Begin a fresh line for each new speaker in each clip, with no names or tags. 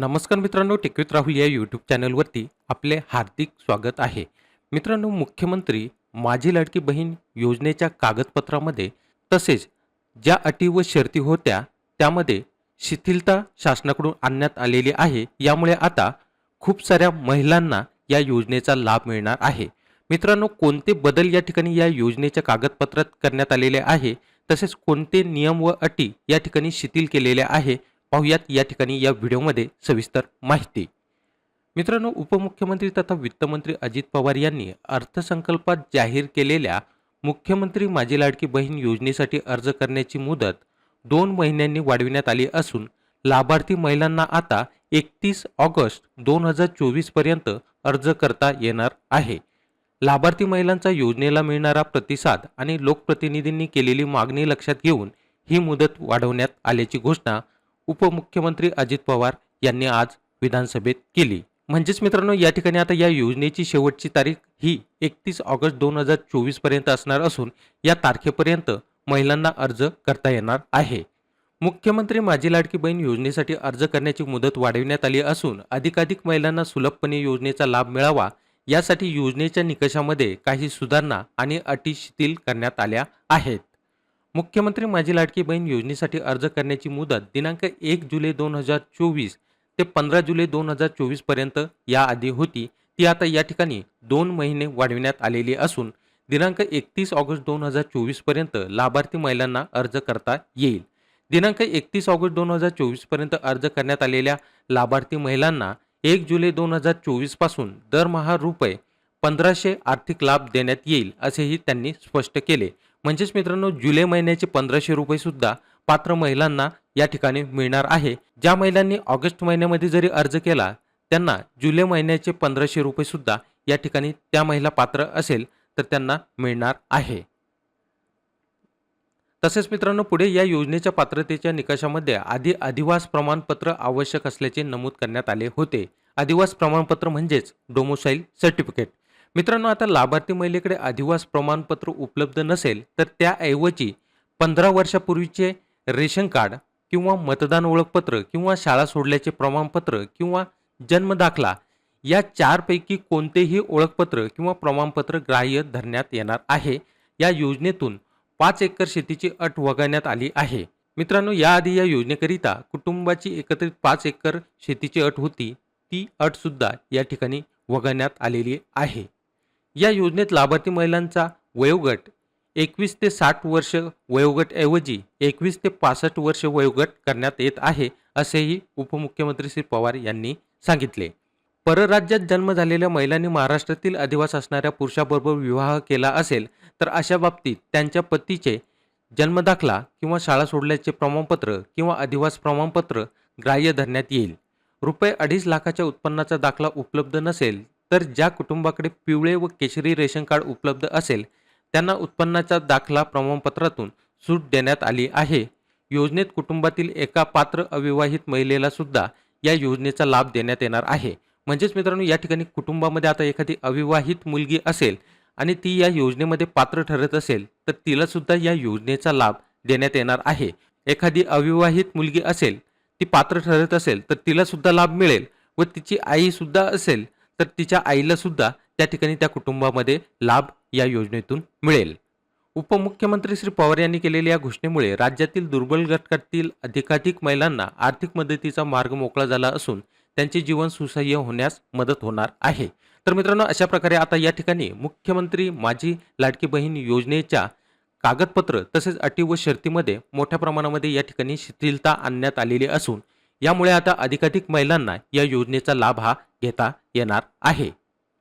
नमस्कार मित्रांनो टिकवित राहुल या यूट्यूब चॅनलवरती आपले हार्दिक स्वागत आहे. मित्रांनो मुख्यमंत्री माझी लाडकी बहीण योजनेच्या कागदपत्रामध्ये तसेच ज्या अटी व शर्ती होत्या त्यामध्ये शिथिलता शासनाकडून आणण्यात आलेली आहे. यामुळे आता खूप साऱ्या महिलांना या योजनेचा लाभ मिळणार आहे. मित्रांनो कोणते बदल या ठिकाणी या योजनेच्या कागदपत्रात करण्यात आलेले आहे? तसेच कोणते नियम व अटी या ठिकाणी शिथिल केलेल्या आहे? पाहुयात या ठिकाणी या व्हिडिओमध्ये सविस्तर माहिती. मित्रांनो उपमुख्यमंत्री तथा वित्तमंत्री अजित पवार यांनी अर्थसंकल्पात जाहीर केलेल्या मुख्यमंत्री माझी लाडकी बहीण योजनेसाठी अर्ज करण्याची मुदत दोन महिन्यांनी वाढविण्यात आली असून लाभार्थी महिलांना आता एकतीस ऑगस्ट दोन हजार चोवीसपर्यंत अर्ज करता येणार आहे. लाभार्थी महिलांचा योजनेला मिळणारा प्रतिसाद आणि लोकप्रतिनिधींनी केलेली मागणी लक्षात घेऊन ही मुदत वाढवण्यात आल्याची घोषणा उपमुख्यमंत्री अजित पवार यांनी आज विधानसभेत केली. म्हणजेच मित्रांनो या ठिकाणी आता या योजनेची शेवटची तारीख ही एकतीस ऑगस्ट दोन हजार चोवीसपर्यंत असणार असून या तारखेपर्यंत महिलांना अर्ज करता येणार आहे. मुख्यमंत्री माझी लाडकी बहीण योजनेसाठी अर्ज करण्याची मुदत वाढविण्यात आली असून अधिकाधिक महिलांना सुलभपणे योजनेचा लाभ मिळावा यासाठी योजनेच्या निकषामध्ये काही सुधारणा आणि अटी शिथिल करण्यात आल्या आहेत. मुख्यमंत्री माझी लाडकी बहीण योजनेसाठी अर्ज करण्याची मुदत दिनांक एक जुलै दोन हजार चोवीस ते पंधरा जुलै दोन हजार चोवीसपर्यंत याआधी होती. ती आता या ठिकाणी दोन महिने वाढविण्यात आलेली असून दिनांक एकतीस ऑगस्ट दोन हजार चोवीसपर्यंत लाभार्थी महिलांना अर्ज करता येईल. दिनांक एकतीस ऑगस्ट दोन हजार चोवीसपर्यंत अर्ज करण्यात आलेल्या लाभार्थी महिलांना एक जुलै दोन हजार चोवीसपासून दरमहा रुपये पंधराशे आर्थिक लाभ देण्यात येईल असेही त्यांनी स्पष्ट केले. म्हणजेच मित्रांनो जुलै महिन्याचे पंधराशे रुपये सुद्धा पात्र महिलांना या ठिकाणी मिळणार आहे. ज्या महिलांनी ऑगस्ट महिन्यामध्ये जरी अर्ज केला त्यांना जुलै महिन्याचे पंधराशे रुपये सुद्धा या ठिकाणी त्या महिला पात्र असेल तर त्यांना मिळणार आहे. तसेच मित्रांनो पुढे या योजनेच्या पात्रतेच्या निकषामध्ये आधी अधिवास प्रमाणपत्र आवश्यक असल्याचे नमूद करण्यात आले होते. अधिवास प्रमाणपत्र म्हणजेच डोमोसाईल सर्टिफिकेट मित्रांनो आता लाभार्थी महिलेकडे अधिवास प्रमाणपत्र उपलब्ध नसेल तर त्याऐवजी पंधरा वर्षापूर्वीचे रेशन कार्ड किंवा मतदान ओळखपत्र किंवा शाळा सोडल्याचे प्रमाणपत्र किंवा जन्मदाखला या चारपैकी कोणतेही ओळखपत्र किंवा प्रमाणपत्र ग्राह्य धरण्यात येणार आहे. या योजनेतून पाच एकर शेतीची अट वगळण्यात आली आहे. मित्रांनो याआधी या योजनेकरिता कुटुंबाची एकत्रित पाच एकर शेतीची अट होती. ती अट सुद्धा या ठिकाणी वगळण्यात आलेली आहे. या योजनेत लाभार्थी महिलांचा वयोगट एकवीस ते साठ वर्ष वयोगटऐवजी एकवीस ते पासष्ट वर्ष वयोगट करण्यात येत आहे असेही उपमुख्यमंत्री श्री पवार यांनी सांगितले. परराज्यात जन्म झालेल्या महिलांनी महाराष्ट्रातील अधिवास असणाऱ्या पुरुषाबरोबर विवाह केला असेल तर अशा बाबतीत त्यांच्या पतीचे जन्मदाखला किंवा शाळा सोडल्याचे प्रमाणपत्र किंवा अधिवास प्रमाणपत्र ग्राह्य धरण्यात येईल. रुपये अडीच लाखाच्या उत्पन्नाचा दाखला उपलब्ध नसेल तर ज्या कुटुंबाकडे पिवळे व केशरी रेशन कार्ड उपलब्ध असेल त्यांना उत्पन्नाचा दाखला प्रमाणपत्रातून सूट देण्यात आली आहे. योजनेत कुटुंबातील एका पात्र अविवाहित महिलेला सुद्धा या योजनेचा लाभ देण्यात येणार आहे. म्हणजेच मित्रांनो या ठिकाणी कुटुंबामध्ये आता एखादी अविवाहित मुलगी असेल आणि ती या योजनेमध्ये पात्र ठरत असेल तर तिला सुद्धा या योजनेचा लाभ देण्यात येणार आहे. एखादी अविवाहित मुलगी असेल ती पात्र ठरत असेल तर तिला सुद्धा लाभ मिळेल व तिची आई सुद्धा असेल तर तिच्या आईला सुद्धा त्या ठिकाणी त्या कुटुंबामध्ये लाभ या योजनेतून मिळेल. उपमुख्यमंत्री श्री पवार यांनी केलेल्या या घोषणेमुळे राज्यातील दुर्बल घटकातील अधिकाधिक महिलांना आर्थिक मदतीचा मार्ग मोकळा झाला असून त्यांचे जीवन सुसह्य होण्यास मदत होणार आहे. तर मित्रांनो अशा प्रकारे आता या ठिकाणी मुख्यमंत्री माझी लाडकी बहीण योजनेच्या कागदपत्र तसेच अटी व शर्तीमध्ये मोठ्या प्रमाणामध्ये या ठिकाणी शिथिलता आणण्यात आलेली असून यामुळे आता अधिकाधिक महिलांना या योजनेचा लाभ हा घेता येणार आहे.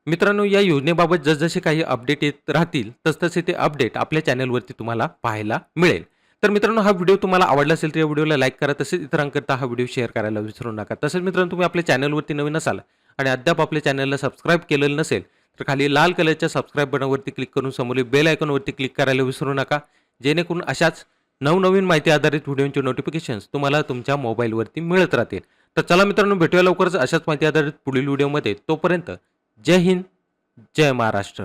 मित्रांनो या योजनेबाबत जसजसे काही अपडेट येत राहतील तसतसे ते अपडेट आपल्या चॅनलवरती तुम्हाला पाहायला मिळेल. तर मित्रांनो हा व्हिडिओ तुम्हाला आवडला असेल तर या व्हिडिओला लाईक करा तसेच इतरांकरता हा व्हिडिओ शेअर करायला विसरू नका. तसेच मित्रांनो तुम्ही आपल्या चॅनलवरती नवीन असाल आणि अद्याप आपल्या चॅनलला सबस्क्राईब केलेलं नसेल तर खाली लाल कलरच्या सबस्क्राईब बटनवरती क्लिक करून समोरील बेल आयकॉनवरती क्लिक करायला विसरू नका. जेणेकरून अशाच नवनवीन माहिती आधारित व्हिडिओचे नोटिफिकेशन्स तुम्हाला तुमच्या मोबाईलवरती मिळत राहतील. तर चला मित्रांनो भेटूया लवकरच अशाच माहिती आधारित पुढील व्हिडिओमध्ये. तोपर्यंत जय हिंद जय महाराष्ट्र.